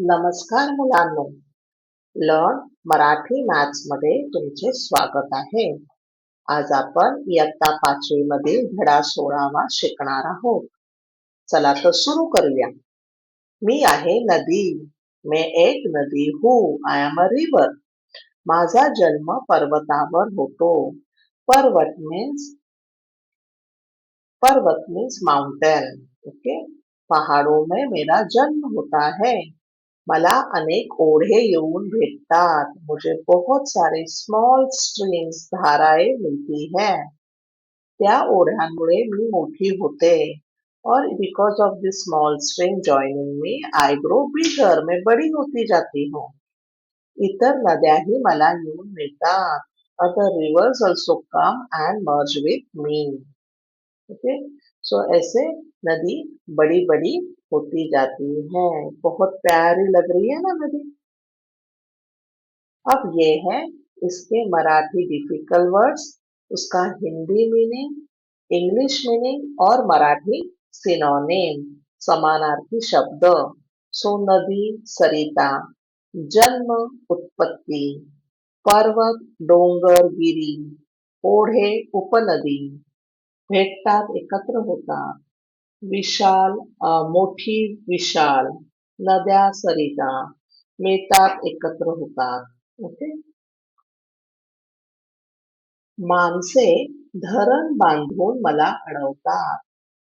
नमस्कार मुलांनो. Learn Marathi maths मध्ये तुमचे स्वागत आहे. आज आपण इयत्ता पाचवी मधील धडा सोळावा शिकणार आहोत. चला तर सुरू करूया. मी आहे नदी, मैं एक नदी हूँ आय एम अ रिवर माझा जन्म पर्वतावर होतो. पर्वत मीन्स पर्वत मीन्स माउंटेन ओके पहाड़ों में मेरा जन्म होता है. मला अनेक ओढे येऊन भेटतात. मुझे बहुत सारे स्मॉल स्ट्रीम्स धाराएँ मिलती है. त्या ओढ्यांमुळे मी मोठी होते. और because of this small stream joining me I grow bigger मैं बड़ी होती जाती हूँ. इतर नद्याही मला येऊन मिळतात. Other rivers also come and merge with me okay so ऐसे नदी बड़ी बड़ी होती जाती है। बहुत प्यारी लग रही है ना नदी अब ये है इसके मराठी डिफ़िकल्ट वर्ड्स उसका हिंदी मीनिंग इंग्लिश मीनिंग और मराठी सिनोनिम समानार्थी शब्द। सो नदी, सरिता, जन्म, उत्पत्ति, पर्वत, डोंगर, गिरी, ओढे, उपनदी भेटतात एकत्र होतात विशाल मोठी विशाल, नद्या सरिता, मिळतात एकत्र होतात. ओके? माणसे धरण बांधून मला अडवतात.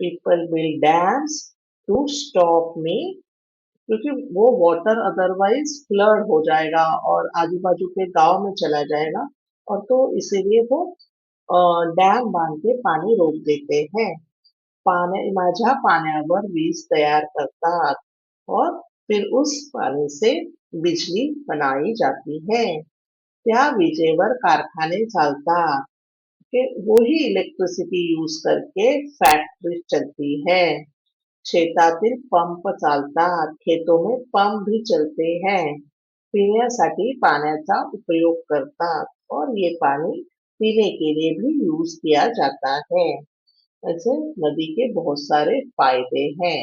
People will dams to stop me क्योंकि वो वाटर अदरवाइज़ फ्लड हो जाएगा और आजू बाजू के गाँव में चला जाएगा और तो इसीलिए वो डैम बाँध के पानी रोक देते हैं। पाण्या माझ्या पाण्यावर वीज तयार करतात और फिर उस पानी से बिजली बनाई जाती है। त्या विजेवर कारखाने चालतात। वही इलेक्ट्रिसिटी यूज़ करके फैक्ट्री चलती है। शेतातील पंप चालतात। खेतों में पंप भी चलते हैं। पिण्यासाठी पाण्याचा उपयोग करतात और ये पानी पीने के लिए भी यूज़ किया जाता है। ऐसे नदी के बहुत सारे फ़ायदे हैं।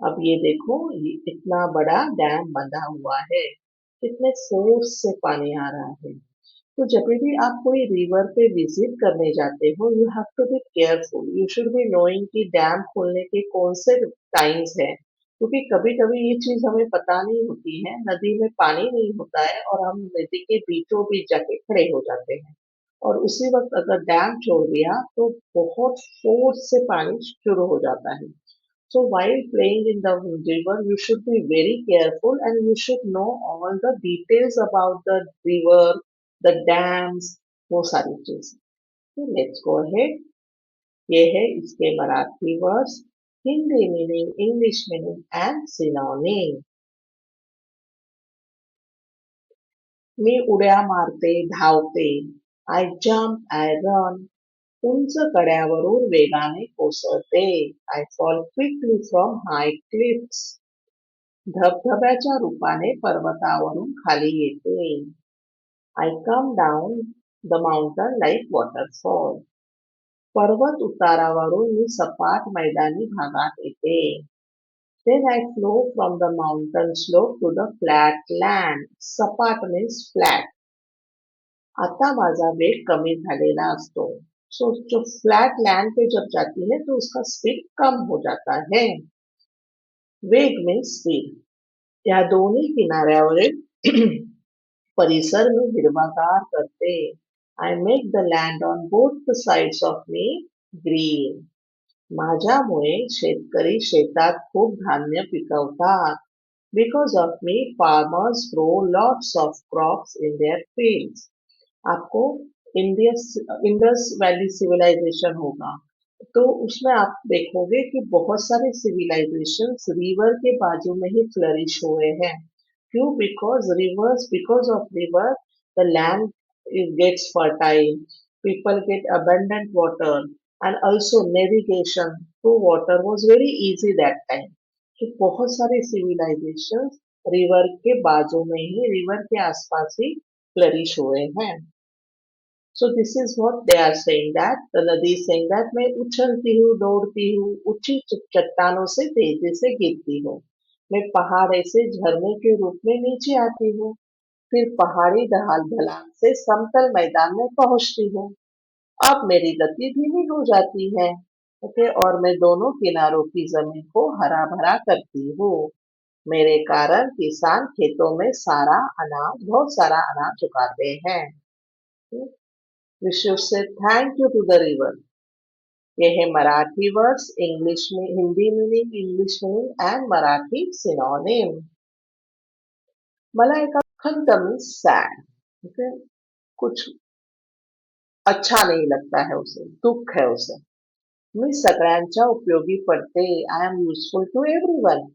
अब ये देखो, ये इतना बड़ा डैम बंधा हुआ है, कितने सोर्स से पानी आ रहा है। तो जब भी आप कोई रिवर पे विज़िट करने जाते हो you have to be careful you should be knowing कि डैम खोलने के कौन से टाइम्स है, क्योंकि कभी कभी ये चीज़ हमें पता नहीं होती है, नदी में पानी नहीं होता है और हम नदी के बीचों बीच जाके खड़े हो जाते हैं। और उसी वक्त अगर डैम छोड़ दिया तो बहुत फोर्स से पानी शुरू हो जाता है। So while playing in the river you should be very careful and you should know all the details about the river the dams वो सारी चीज़ें। लेट्स गो हेड ये है इसके Marathi words, Hindi meaning English meaning and synonym मी उड्या मारते, धावते। आय jump I run उंच कड्यावरून वेगाने कोसळते. I fall quickly from high cliffs धबधब्याच्या रूपाने पर्वतावरून खाली येते. I come down the mountain like waterfall पर्वत उतारावरून मी सपाट मैदानी भागात येते. Then I flow from the mountain slope to the flat land सपाट मीन्स फ्लॅट आता माझा वेग कमी झालेला असतो. सो जो फ्लैट लैंड पे जब जाती है तो उसका स्पीड कम हो जाता है। वेग मीन स्पीड या दोन्ही किनाऱ्यावरील परिसर में हिरवागार करते. I make the land on both the sides of me green माझ्यामुळे शेतकरी शेतात खूप धान्य पिकवतात. Because of me farmers grow lots of crops in their fields आपको इंडियस इंडस वैली सिविलाइजेशन होगा। तो उसमें आप देखोगे कि बहुत सारे सिविलाइजेशन रिवर के बाजू में ही फ्लरिश हुए हैं। क्यों? Because rivers because of river the land gets fertile people get abundant water and also navigation through water was very easy that time कि बहुत सारे सिविलाइजेशन रिवर के बाजू में ही रिवर के आसपास ही फ्लरिश हुए हैं। This is what they are saying that, the nadi is saying that, मैं उछलती हूँ, दौड़ती हूँ, ऊँची चट्टानों से तेज़ी से गिरती हूँ। मैं पहाड़ से झरने के रूप में नीचे आती हूँ। फिर पहाड़ी ढाल ढलान से समतल मैदान में पहुँचती हूँ। अब मेरी गति धीमी हो जाती है, ओके, और मैं दोनों किनारों की ज़मीन को हरा भरा करती हूँ। मेरे कारण किसान खेतों में सारा अनाज, बहुत सारा अनाज उगाते हैं। We should say thank you to the river ये है मराठी वर्ड्स, इंग्लिश में, Hindi meaning English meaning and Marathi synonym मला एका खंत मीन्स सैड ओके कुछ अच्छा नहीं लगता है उसे, दुख है उसे। मी सगळ्यांच्या उपयोगी पडते I am useful to everyone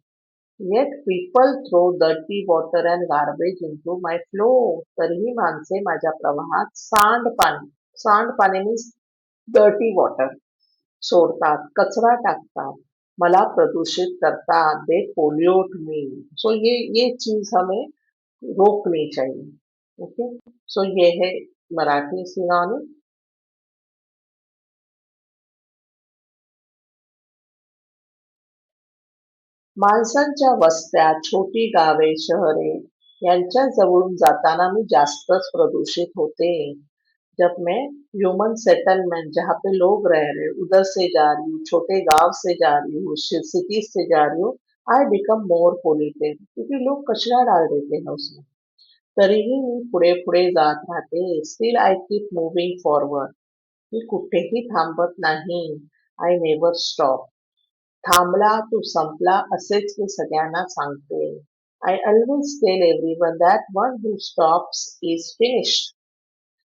Yet people throw dirty water and garbage into my flow. तरीही माणसे माझ्या प्रवाहात सांडपाणी सांडपाणी मीन्स डर्टी वॉटर सोडतात, कचरा टाकतात, मला प्रदूषित करतात. दे पोल्यूट मी सो ये ये चीज़ हमें रोकनी चाहिए. ओके सो ये है मराठी सिनोनिम माणसांच्या वस्त्या छोटी गावे शहरे यांच्या जवळून जाताना मी जास्तच प्रदूषित होते. जब मैं ह्यूमन सेटलमेंट जहाँ पे लोग रह रहे उधर से जा रही हूँ छोटे गांव से जा रही हूँ सिटी से जा रही हूँ आई बिकम मोर पोल्यूटेड क्योंकि लोग कचरा डाल देते हैं उसमें। तरीही मी पुढे पुढे जात राहते still I keep moving forward मी कुठेही थांबत नाही आय नेवर स्टॉप थांबला तू संपला असेच मी सगळ्यांना सांगते I always tell everyone that one who stops is finished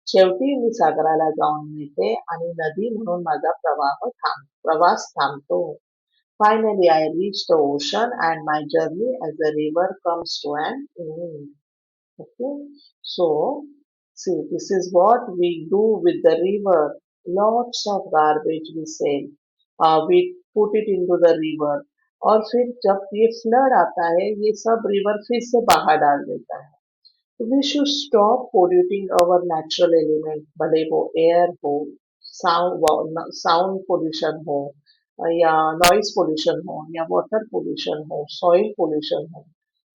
शेवटी मी सागराला जाऊन मिळते आणि नदी म्हणून माझा प्रवाह थांब प्रवास थांबतो Finally, I reach the ocean and my journey as the river comes to an end. Okay, so see, this is what we do with the river. Lots of garbage we sell. Uh, put it into the river. और फिर जब ये flood आता है, ये सब river फिर से बाहर डाल देता है we should stop polluting our natural element भले वो एयर हो साउंड पोल्यूशन हो, या नॉइज़ पोल्यूशन हो, या वाटर पोल्यूशन हो सॉइल पोल्यूशन हो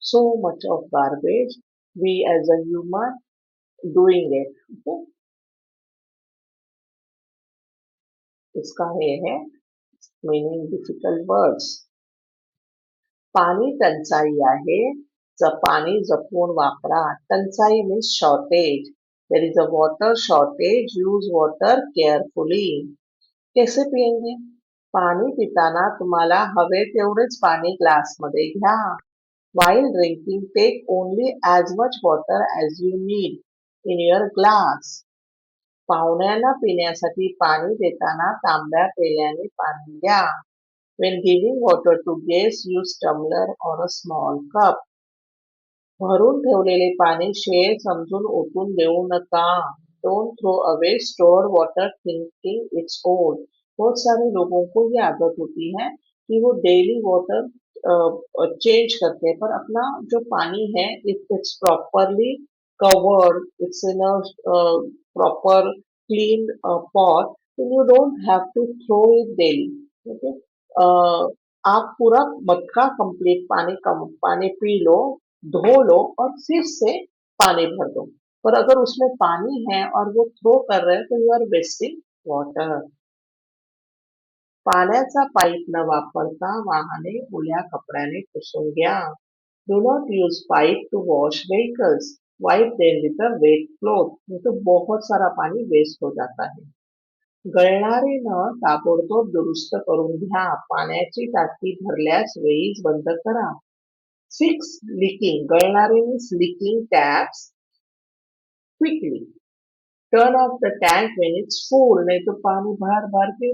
so much of garbage we as human doing it okay? इसका ये है मिनिंग डिफिकल्ट वर्ड्स पाणी टंचाई आहे. पाणी जपून वापरा. टंचाई means shortage there is a water shortage use water carefully कैसे पियेंगे? पाणी पिताना तुम्हाला हवे तेवढेच पाणी ग्लासमध्ये घ्या. While drinking take only as much water as you need in your glass पाहुण्यांना पिण्यासाठी पाणी देताना तांब्या पेल्याने पाणी द्या. When giving water to guests, use tumbler or a small cup. भरून ठेवलेले पाणी शेर समजून ओतून देऊ नका. Don't throw away store water thinking it's old बहुत सारे लोगों को ये आदत होती है कि वो डेली वाटर चेंज करते हैं पर अपना जो पानी है it's properly in a uh, proper clean uh, pot then you don't have to throw it daily okay? uh, आप पूरा मटका कंप्लीट पानी कम पानी पी लो धो लो और फिर से पानी भर दो। पर अगर उसमें पानी है और वो थ्रो कर रहे हैं तो यू आर वेस्टिंग वॉटर पाण्याचा पाईप न वापरता वाहने ओल्या कपड्याने पुसून घ्या. Do not use pipe to wash vehicles wipe them with wet cloth नहीं तो बहुत सारा पानी वेस्ट हो जाता है। गळणारे नळ ताबडतोब दुरुस्त करून घ्या, पाण्याची टाकी भरल्यास वेळीच बंद करा। Fix leaking गळणारे means leaking taps quickly turn off the tank when it's full नहीं तो पानी भर भर के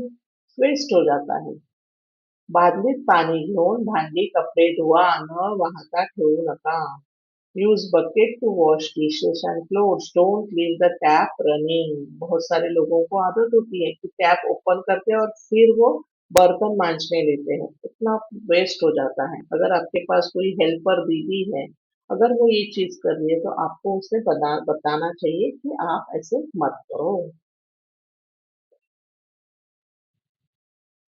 वेस्ट हो जाता है। बादलीत पाणी घेऊन भांडी, कपडे धुवा नळ वाहता ठेवू नका। Use bucket to wash dishes and clothes don't leave the tap running बहुत सारे लोगों को आदत होती है कि टैप ओपन करते हैं और फिर वो बर्तन मांजने लेते हैं। इतना वेस्ट हो जाता है। अगर आपके पास कोई हेल्पर दीदी है, अगर वो ये चीज़ कर रही है तो आपको उसे बता बताना चाहिए कि आप ऐसे मत करो।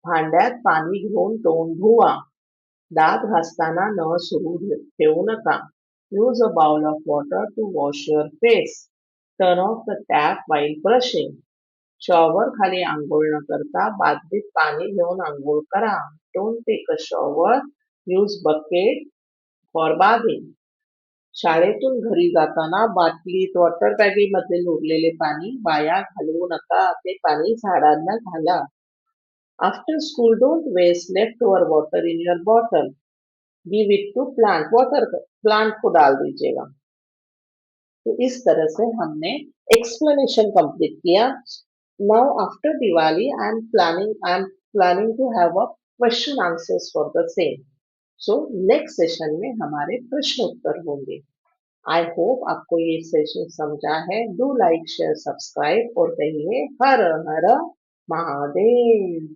भांड्यात पाणी घेऊन तोंड धुवा। दात घासताना नळ सुरू ठेवू नका। Use a bowl of water to wash your face Turn off the tap while brushing shower खाली आंघोळ न करता बादलीत पाणी घेऊन आंघोळ करा. Don't take a shower use bucket for bathing शाळेतून घरी जाताना बाटलीत वॉटर बॅगेमध्ये उरलेले पाणी वाया घालवू नका. ते पाणी झाडांना घाला. After school don't waste left over water in your bottle give it to plant water plant को डाल दीजिएगा। तो इस तरह से हमने एक्सप्लेनेशन कंप्लीट किया। Now after Diwali I am planning I am planning to have a question answers for the same so next session में हमारे प्रश्न उत्तर होंगे। आई होप आपको ये सेशन समझा है। डू लाइक शेयर सब्सक्राइब और कहिए, हर हर महादेव।